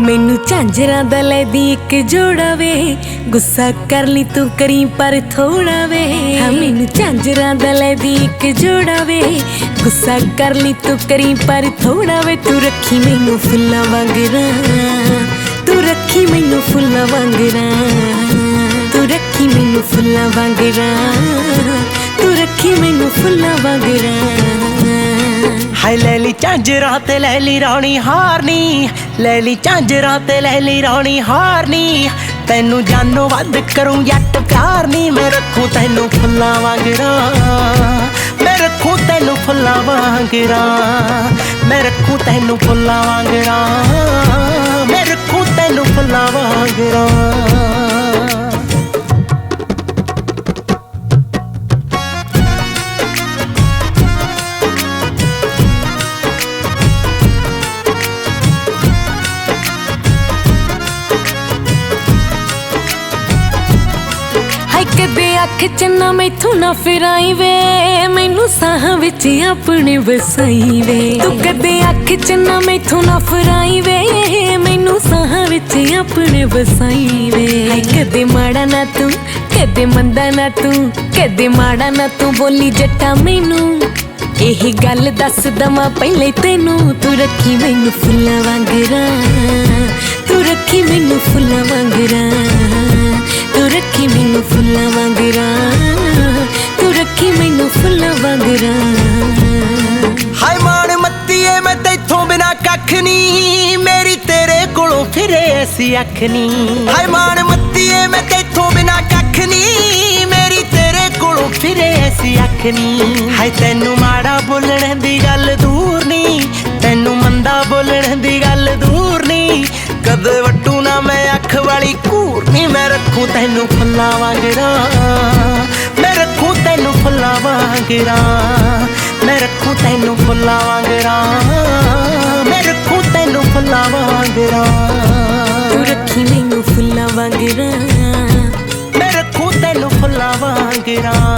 ਮੈਨੂੰ ਝਾਂਜਰਾਂ ਦਾ ਲੈਦੀ ਇੱਕ ਜੋੜਾ ਵੇ। ਗੁੱਸਾ ਕਰ ਲਈ ਤੂੰ ਕਰੀ ਪਰ ਥੋੜਾ ਵੇ। ਹਾਂ, ਮੈਨੂੰ ਝਾਂਜਰਾਂ ਦਾ ਲੈਦੀ ਇੱਕ ਜੋੜਾ ਵੇ। ਗੁੱਸਾ ਕਰ ਲਈ ਤੂੰ ਕਰੀ ਪਰ ਥੋੜਾ ਵੇ। ਤੂੰ ਰੱਖੀ ਮੈਨੂੰ ਫੁੱਲਾਂ ਵਾਂਗਰਾ ਤੂੰ ਰੱਖੀ ਮੈਨੂੰ ਫੁੱਲਾਂ ਵਾਂਗਰਾ ਤੂੰ ਰੱਖੀ ਮੈਨੂੰ ਫੁੱਲਾਂ ਵਾਂਗਰਾ ਤੂੰ ਰੱਖੀ ਮੈਨੂੰ ਫੁੱਲਾਂ ਵਾਂਗਰਾ ਹਾਏ ਲੈ ਲਈ ਝਾਂਜਰਾਂ ਤੇ ਲੈ ਲਈ ਰਾਣੀ ਹਾਰਨੀ। ਲੈ ਲਈ ਝਾਂਜਰਾਂ ਤੇ ਲੈ ਲਈ ਰਾਣੀ ਹਾਰਨੀ। ਤੈਨੂੰ ਜਾਨੋਂ ਵੱਧ ਕਰੂੰ ਜੱਟ ਪਿਆਰ ਨਹੀਂ ਮੈਂ ਰੱਖੂ ਤੈਨੂੰ ਫੁੱਲਾਂ ਵਾਂਗਰਾਂ। ਮੈਂ ਰੱਖੂ ਤੈਨੂੰ ਫੁੱਲਾਂ ਵਾਂਗਰਾਂ। ਮੈਂ ਰੱਖੂ ਤੈਨੂੰ ਫੁੱਲਾਂ ਵਾਂਗਰਾਂ। ਅੱਖ ਚ ਨਾ ਮੈਥੋਂ ਨਾ ਫਿਰਾਈ ਵੇ ਮੈਨੂੰ ਸਾਹਾਂ ਵਿੱਚ ਆਪਣੇ ਵਸਾਈ ਵੇ ਤੂੰ ਕਦੇ ਅੱਖ ਚ ਨਾ ਮੈਥੋਂ ਨਾ ਫਿਰਾਈ ਵੇ ਮੈਨੂੰ ਸਾਹਾਂ ਵਿੱਚ ਆਪਣੇ ਵਸਾਈ ਵੇ ਕਦੇ ਮਾੜਾ ਨਾ ਤੂੰ, ਕਦੇ ਮੰਦਾ ਨਾ ਤੂੰ, ਕਦੇ ਮਾੜਾ ਨਾ ਤੂੰ ਬੋਲੀ ਜੱਟਾ ਮੈਨੂੰ। ਇਹ ਗੱਲ ਦੱਸ ਦਵਾਂ ਪਹਿਲੇ ਤੈਨੂੰ, ਤੂੰ ਰੱਖੀ ਮੈਨੂੰ ਫੁੱਲਾਂ ਵਾਂਗਰਾਂ ਤੂੰ ਫੁੱਲਾਂ ਵਾਂਗਰਾਂ ਹਾਏ ਮਾਣ ਮੱਤੀਏ, ਮੈਂ ਤੈਥੋਂ ਬਿਨਾ ਕੱਖ ਨਹੀਂ। ਮੇਰੀ ਤੇਰੇ ਕੋਲੋਂ ਫਿਰੇ ਐਸੀ ਅੱਖ ਨਹੀਂ। ਹਾਏ ਮਾਣ ਮੱਤੀਏ, ਮੈਂ ਤੈਥੋਂ ਬਿਨਾ ਕੱਖ ਨਹੀਂ। ਮੇਰੀ ਤੇਰੇ ਕੋਲੋਂ ਫਿਰੇ ਐਸੀ ਅੱਖ ਨਹੀਂ। ਹਾਏ ਤੈਨੂੰ ਮਾੜਾ ਬੋਲਣ ਦੀ ਗੱਲ ਦੂਰ ਨਹੀਂ। ਤੈਨੂੰ ਮੰਦਾ ਬੋਲਣ ਦੀ ਗੱਲ ਦੂਰ ਨਹੀਂ। ਕਦੇ ਵੱਟੂ ਨਾ ਮੈਂ ਅੱਖ ਵਾਲੀ ਘੂਰ ਨਹੀਂ ਮੈਂ ਰੱਖੂ ਤੈਨੂੰ ਫੁੱਲਾਂ ਵਾਂਗਰਾਂ ਮੈਂ ਰੱਖੂ ਵਾਂਗਰਾਂ ਮੈਂ ਰੱਖੂ ਤੈਨੂੰ ਫੁੱਲਾਂ ਵਾਂਗਰਾਂ ਮੈਂ ਰੱਖੂ ਤੈਨੂੰ ਫੁੱਲਾਂ ਵਾਂਗਰਾਂ। ਤੂੰ ਰੱਖੀ ਮੈਨੂੰ ਫੁੱਲਾਂ ਵਾਂਗਰਾਂ। ਮੈਂ ਰੱਖੂ ਤੈਨੂੰ ਫੁੱਲਾਂ ਵਾਂਗਰਾਂ